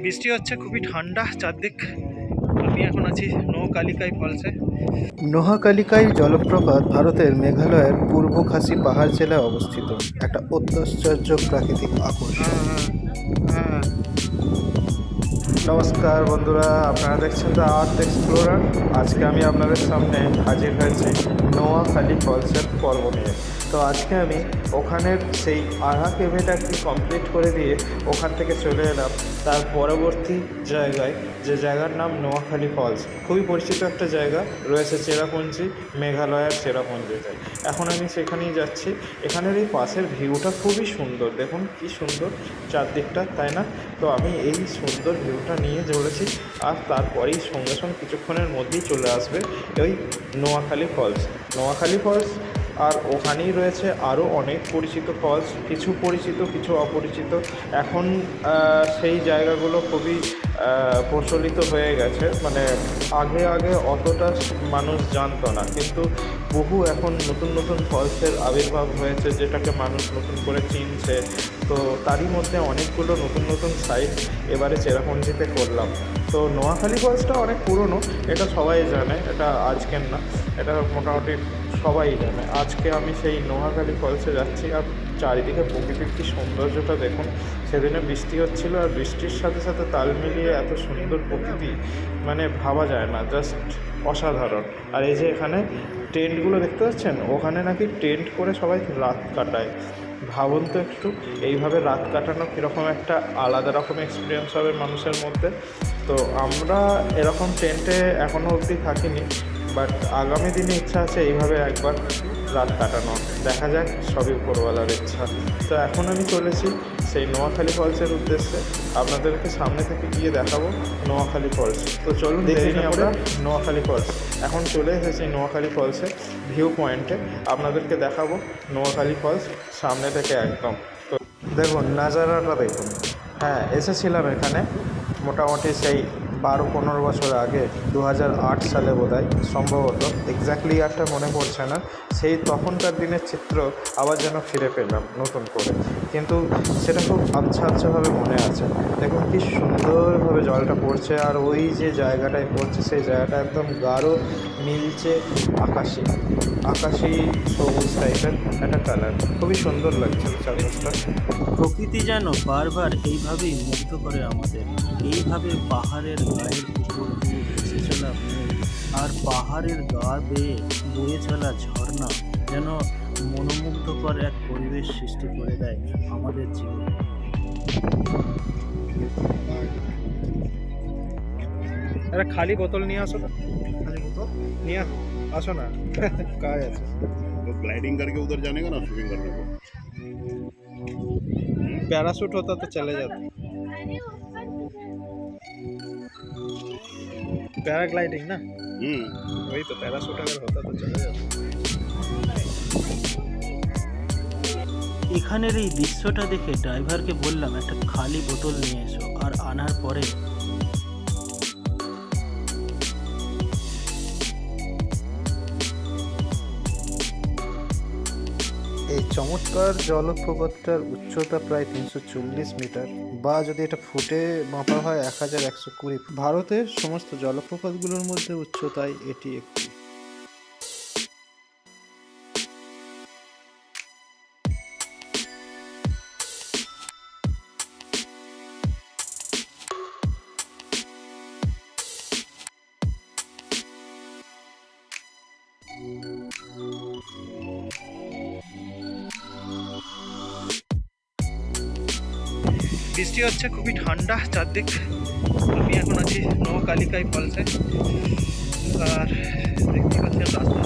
বৃষ্টি হচ্ছে খুবই ঠান্ডা চারদিক। আমি এখন আছি নৌকালিকাই ফলসে নোহাকালিকাই জলপ্রপাত ভারতের মেঘালয়ের পূর্ব খাসি পাহাড় জেলায় অবস্থিত। একটা অত্যাশ্চর্য প্রাকৃতিক আকর্ষণ। হ্যাঁ নমস্কার বন্ধুরা আপনারা দেখছেন দ্য আর্থ এক্সপ্লোরার। আজকে আমি আপনাদের সামনে হাজির হয়েছি নোয়াখালী ফলসের পর্ব নিয়ে। তো আজকে আমি ওখানের সেই আহা কেভেটাকে কমপ্লিট করে দিয়ে ওখান থেকে চলে এলাম। তার পরবর্তী জায়গায়, যে জায়গার নাম নোয়াখালী ফলস খুবই পরিচিত একটা জায়গা রয়েছে চেরাপুঞ্জি, মেঘালয়ের চেরাপুঞ্জিতে এখন আমি সেখানেই যাচ্ছি। এখানের এই পাশের ভিউটা খুবই সুন্দর। দেখুন কি সুন্দর চারদিকটা, তাই না? তো আমি এই সুন্দর ভিউটা নিয়ে চলেছি আর তারপরেই সঙ্গে সঙ্গে কিছুক্ষণের মধ্যেই চলে আসবে ওই নোয়াখালী ফলস নোয়াখালী ফলস আর ওখানেই রয়েছে আরও অনেক পরিচিত ফলস কিছু পরিচিত, কিছু অপরিচিত। এখন সেই জায়গাগুলো খুবই প্রচলিত হয়ে গেছে। মানে আগে আগে অতটা মানুষ জানতো না। কিন্তু বহু এখন নতুন নতুন ফলসের আবির্ভাব হয়েছে, যেটাকে মানুষ নতুন করে চিনছে। তো তারই মধ্যে অনেকগুলো নতুন নতুন সাইট এবারে চেরাপুঞ্জিতে করলাম। তো নোয়াখালী ফলসটা অনেক পুরনো, এটা সবাই জানে, এটা আজকের না, এটা মোটামুটি সবাই জানে। আজকে আমি সেই নোয়াখালী ফলসে যাচ্ছি, আর চারিদিকে প্রকৃতির কি সৌন্দর্যটা দেখুন, সেদিনে বৃষ্টি হচ্ছিল, আর বৃষ্টির সাথে সাথে তাল মিলিয়ে এত সুন্দর প্রকৃতি মানে ভাবা যায় না। জাস্ট অসাধারণ। আর এই যে এখানে টেন্টগুলো দেখতে পাচ্ছেন? ওখানে নাকি টেন্ট করে সবাই রাত কাটায়। ভাবুন তো একটু, এইভাবে রাত কাটানো কীরকম একটা আলাদা রকম এক্সপিরিয়েন্স হবে মানুষের মধ্যে। তো আমরা এরকম টেন্টে এখনও অবধি থাকিনি বাট আগামী দিনে ইচ্ছা আছে এইভাবে একবার রাত কাটানো। দেখা যাক সবই উপরওয়ালার ইচ্ছা। তো এখন আমি চলেছি সেই নোয়াখালী ফলসের উদ্দেশ্যে। আপনাদেরকে সামনে থেকে গিয়ে দেখাবো নোয়াখালী ফলস। তো চলুন দেখে নিই আমরা নোয়াখালী ফলস। এখন চলে এসেছি নোয়াখালী ফলসে ভিউ পয়েন্টে। আপনাদেরকে দেখাবো নোয়াখালী ফলস সামনে থেকে একদম। তো দেখুন নাজারাটা দেখুন। হ্যাঁ এসেছিলাম এখানে। মোটামুটি সেই বারো পনেরো বছর আগে দু হাজার আট সালে বোধ সম্ভবত এক্স্যাক্টলি ইয়ারটা মনে পড়ছে না, সেই তখনকার দিনের চিত্র আবার যেন ফিরে পেলাম নতুন করে। কিন্তু সেটা খুব আচ্ছা আচ্ছাভাবে মনে আছে। দেখুন কি সুন্দরভাবে জলটা পড়ছে, আর ওই যে জায়গাটায় পড়ছে, সেই জায়গাটা একদম গাঢ় নীলচে আকাশি। আকাশি সবুজ টাইপের একটা কালার খুবই সুন্দর লাগছে চারপাশটা। প্রকৃতি যেন বারবার এইভাবেই মুগ্ধ করে আমাদের। এইভাবে পাহাড়ের গায়ের উপর দিয়ে ভেসে চলা আর পাহাড়ের গা বেয়ে বয়ে চলা ঝর্ণা যেন মনোমুগ্ধকর এক পরিবেশ সৃষ্টি করে দেয় আমাদের জীবনে। একটা খালি বোতল নিয়ে আসো খালি বোতল? নিয়ে আস- আসো না কাজ আছে तो ग्लाइडिंग करके उधर जाने का ना शूटिंग करने को पैराशूट होता तो चले जाते पैराग्लाइडिंग ना हम्म वही तो पैराशूट अगर होता तो चले जाते এখানের এই দৃশ্যটা দেখে ড্রাইভারকে বললাম একটা খালি বোতল নিয়ে এসো আর আনার পরে এই চমৎকার জলপ্রপাতটার উচ্চতা প্রায় তিনশো চল্লিশ মিটার বা যদি এটা ফুটে মাপা হয় এক হাজার একশো কুড়ি ভারতের সমস্ত জলপ্রপাতগুলোর মধ্যে উচ্চতায় এটি একটি। বৃষ্টি হচ্ছে, খুবই ঠান্ডা চারদিক। আমি এখন আছি নৌকালিকাই ফলসে আর দেখতে পাচ্ছেন রাস্তা।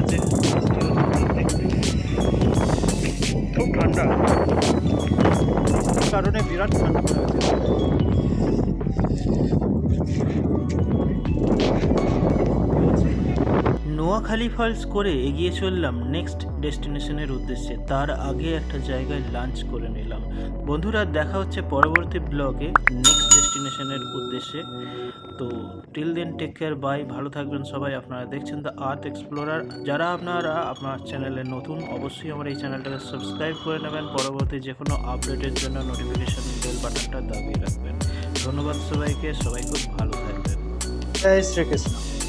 আছে খুব ঠান্ডা। কারণে বিরাট ঠান্ডা। নোয়াখালী ফলস করে এগিয়ে চললাম নেক্সট ডেস্টিনেশনের উদ্দেশ্যে। তার আগে একটা জায়গায় লাঞ্চ করে নিলাম। বন্ধুরা, দেখা হচ্ছে পরবর্তী ব্লগে নেক্সট ডেস্টিনেশনের উদ্দেশ্যে। তো till then take care bye ভালো থাকবেন সবাই। আপনারা দেখছেন দ্য আর্থ এক্সপ্লোরার যারা আপনারা আপনার চ্যানেলে নতুন, অবশ্যই আমার এই চ্যানেলটাকে সাবস্ক্রাইব করে নেবেন। পরবর্তী যে কোনো আপডেটের জন্য নোটিফিকেশন বেল বাটনটা দাবিয়ে রাখবেন। ধন্যবাদ সবাইকে। সবাই খুব ভালো থাকবেন। জয় শ্রীকৃষ্ণ।